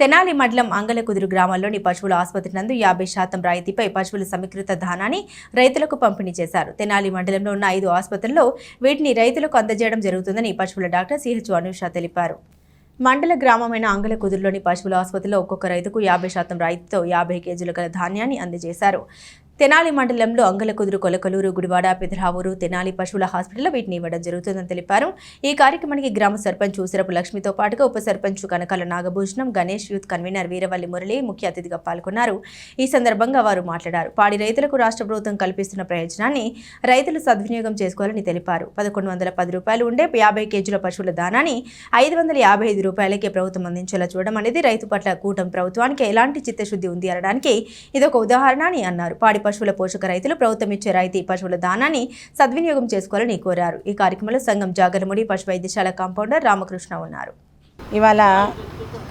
తెనాలి మండలం అంగలకుదురు గ్రామాల్లోని పశువుల ఆసుపత్రి నందు యాభై శాతం రాయితీపై పశువుల సమీకృత ధానాన్ని రైతులకు పంపిణీ చేశారు. తెనాలి మండలంలో ఉన్న ఐదు ఆసుపత్రుల్లో వీటిని రైతులకు అందజేయడం జరుగుతుందని పశువుల డాక్టర్ సిహెచ్ అనుష తెలిపారు. మండల గ్రామమైన అంగలకుదురులోని పశువుల ఆసుపత్రిలో ఒక్కొక్క రైతుకు యాభై శాతం రాయితీతో యాభై కేజీల గల ధాన్యాన్ని అందజేశారు. తెనాలి మండలంలో అంగలకుదురు కొలకలూరు గుడివాడ పెదరావూరు తెనాలి పశువుల హాస్పిటల్లో వీటిని ఇవ్వడం జరుగుతుందని తెలిపారు. ఈ కార్యక్రమానికి గ్రామ సర్పంచ్ ఊసరపు లక్ష్మితో పాటుగా ఉప సర్పంచ్ కనకాల నాగభూషణం గణేష్ యూత్ కన్వీనర్ వీరవల్లి మురళి ముఖ్య అతిథిగా పాల్గొన్నారు. ఈ సందర్భంగా వారు మాట్లాడారు. పాడి రైతులకు రాష్ట్ర ప్రభుత్వం కల్పిస్తున్న ప్రయోజనాన్ని రైతులు సద్వినియోగం చేసుకోవాలని తెలిపారు. పదకొండు వందల పది రూపాయలు ఉండే యాభై కేజీల పశువుల దానాన్ని ఐదు వందల యాభై ఐదు రూపాయలకే ప్రభుత్వం అందించేలా చూడడం అనేది రైతు పట్ల కూటమి ప్రభుత్వానికి ఎలాంటి చిత్తశుద్ధి ఉంది అనడానికి ఇదొక ఉదాహరణ అని అన్నారు. పాడి పశువుల పోషక రైతులు ప్రభుత్వం ఇచ్చే రాయితీ పశువుల దానాన్ని సద్వినియోగం చేసుకోవాలని కోరారు. ఈ కార్యక్రమంలో సంఘం జాగరముడి పశు వైద్యశాల కాంపౌండర్ రామకృష్ణ ఉన్నారు. ఇవాళ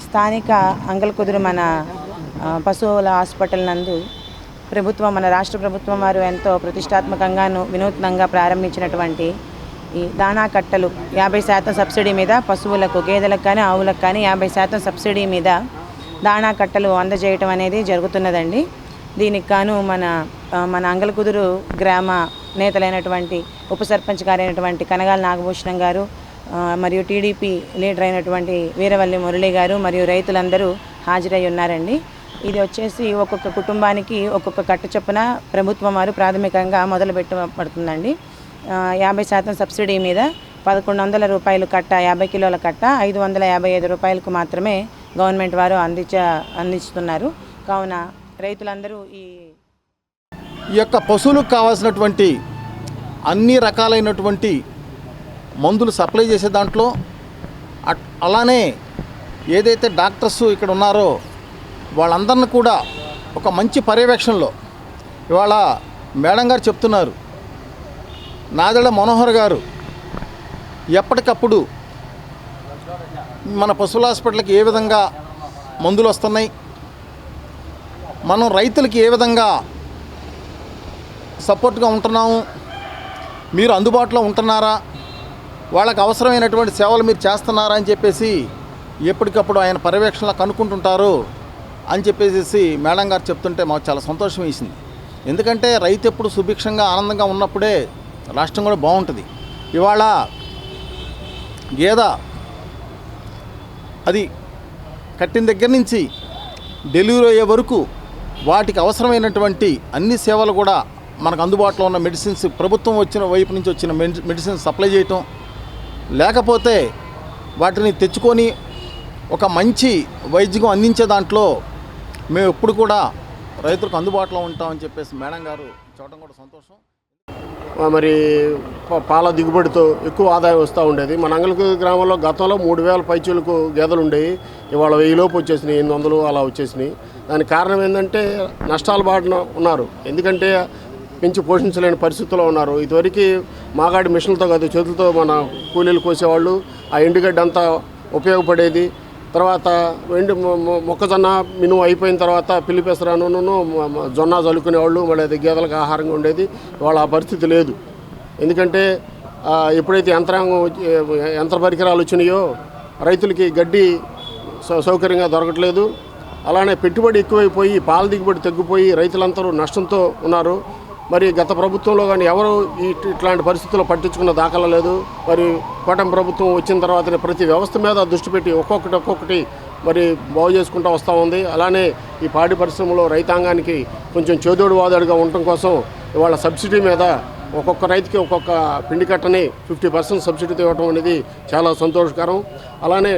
స్థానిక అంగల్కుదురు మన పశువుల హాస్పిటల్ నందు ప్రభుత్వం మన రాష్ట్ర ప్రభుత్వం వారు ఎంతో ప్రతిష్టాత్మకంగాను వినూత్నంగా ప్రారంభించినటువంటి ఈ దానా కట్టలు యాభై శాతం సబ్సిడీ మీద పశువులకు గేదెలకు కానీ ఆవులకు కానీ యాభై శాతం సబ్సిడీ మీద దాణా కట్టలు అందజేయటం అనేది జరుగుతున్నదండి. దీనికి గాను మన మన అంగలకుదురు గ్రామ నేతలైనటువంటి ఉప సర్పంచ్ గారైనటువంటి కనగాల నాగభూషణం గారు మరియు టీడీపీ లీడర్ అయినటువంటి వీరవల్లి మురళి గారు మరియు రైతులందరూ హాజరై ఉన్నారండి. ఇది వచ్చేసి ఒక్కొక్క కుటుంబానికి ఒక్కొక్క కట్ట చొప్పున ప్రభుత్వం వారు ప్రాథమికంగా మొదలు పెట్టబడుతుందండి. యాభై శాతం సబ్సిడీ మీద పదకొండు వందల రూపాయలు కట్ట యాభై కిలోల కట్ట ఐదు వందల యాభై ఐదు రూపాయలకు మాత్రమే గవర్నమెంట్ వారు అందించ అందిస్తున్నారు. కావున రైతులందరూ ఈ ఈ యొక్క పశువులకు కావాల్సినటువంటి అన్ని రకాలైనటువంటి మందులు సప్లై చేసే దాంట్లో అలానే ఏదైతే డాక్టర్స్ ఇక్కడ ఉన్నారో వాళ్ళందరిని కూడా ఒక మంచి పర్యవేక్షణలో ఇవాళ మేడం గారు చెప్తున్నారు. నాదెళ్ళ మనోహర్ గారు ఎప్పటికప్పుడు మన పశువుల హాస్పిటల్కి ఏ విధంగా మందులు వస్తున్నాయి? మనం రైతులకి ఏ విధంగా సపోర్ట్గా ఉంటున్నాము. మీరు అందుబాటులో ఉంటున్నారా? వాళ్ళకి అవసరమైనటువంటి సేవలు మీరు చేస్తున్నారా అని చెప్పేసి ఎప్పటికప్పుడు ఆయన పర్యవేక్షణలో కనుక్కుంటుంటారు అని చెప్పేసి మేడం గారు చెప్తుంటే మాకు చాలా సంతోషం వేసింది. ఎందుకంటే రైతు ఎప్పుడు సుభిక్షంగా ఆనందంగా ఉన్నప్పుడే రాష్ట్రం కూడా బాగుంటుంది. ఇవాళ గేద అది కట్టిన దగ్గర నుంచి డెలివరీ అయ్యే వరకు వాటికి అవసరమైనటువంటి అన్ని సేవలు కూడా మనకు అందుబాటులో ఉన్న మెడిసిన్స్ ప్రభుత్వం వచ్చిన వైపు నుంచి వచ్చిన మెడి మెడిసిన్స్ సప్లై చేయటం లేకపోతే వాటిని తెచ్చుకొని ఒక మంచి వైద్యం అందించే దాంట్లో మేము ఎప్పుడు కూడా రైతులకు అందుబాటులో ఉంటామని చెప్పేసి మేడం గారు చూడటం కూడా సంతోషం. మరి ప- పాల దిగుబడితో ఎక్కువ ఆదాయం వస్తూ ఉండేది. మన అంగలకు గ్రామంలో గతంలో మూడు వేల పైచీలకు గేదెలు ఉండేవి. ఇవాళ వెయ్యిలోపు వచ్చేసినాయి ఎనిమిది వందలు అలా వచ్చేసినాయి. దానికి కారణం ఏంటంటే నష్టాలు బాడిన ఉన్నారు. ఎందుకంటే పెంచి పోషించలేని పరిస్థితుల్లో ఉన్నారు. ఇదివరకు మాగాడి మిషన్లతో కాదు చేతులతో మన కూలీలు కోసేవాళ్ళు. ఆ ఎండుగడ్డ అంతా ఉపయోగపడేది. తర్వాత ఎండు మొక్కజొన్న మినుము అయిపోయిన తర్వాత పిల్లిపెసరాను జొన్న చల్లుకునేవాళ్ళు మళ్ళీ అది గేదెలకు ఆహారంగా ఉండేది. వాళ్ళ ఆ పరిస్థితి లేదు. ఎందుకంటే ఎప్పుడైతే యంత్రాంగం యంత్ర పరికరాలు వచ్చినాయో రైతులకి గడ్డి సౌ- సౌకర్యంగా దొరకట్లేదు. అలానే పెట్టుబడి ఎక్కువైపోయి పాల దిగుబడి తగ్గిపోయి రైతులందరూ నష్టంతో ఉన్నారు. మరి గత ప్రభుత్వంలో కానీ ఎవరు ఇట్లాంటి పరిస్థితుల్లో పట్టించుకున్న దాఖలా లేదు. మరి కూటమి ప్రభుత్వం వచ్చిన తర్వాత ప్రతి వ్యవస్థ మీద దృష్టి పెట్టి ఒక్కొక్కటి ఒక్కొక్కటి మరి బాగు చేసుకుంటూ వస్తూ ఉంది. అలానే ఈ పాడి పరిశ్రమలో రైతాంగానికి కొంచెం చేదోడు వాదోడుగా ఉండటం కోసం ఇవాళ సబ్సిడీ మీద ఒక్కొక్క రైతుకి ఒక్కొక్క పిండి కట్టని ఫిఫ్టీ పర్సెంట్ సబ్సిడీతో ఇవ్వడం అనేది చాలా సంతోషకరం. అలానే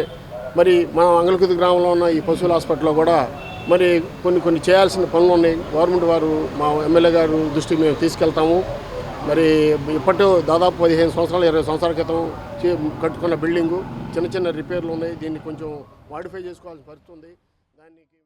మరి మన అంగళకుది గ్రామంలో ఉన్న ఈ పశువుల హాస్పిటల్లో కూడా మరి కొన్ని కొన్ని చేయాల్సిన పనులు ఉన్నాయి. గవర్నమెంట్ వారు మా ఎమ్మెల్యే గారు దృష్టికి మేము తీసుకెళ్తాము. మరి ఇప్పటి దాదాపు పదిహేను సంవత్సరాలు ఇరవై సంవత్సరాల క్రితం కట్టుకున్న బిల్డింగు చిన్న చిన్న రిపేర్లు ఉన్నాయి. దీన్ని కొంచెం మాడిఫై చేసుకోవాల్సిన పరిస్థితి ఉంది. దానికి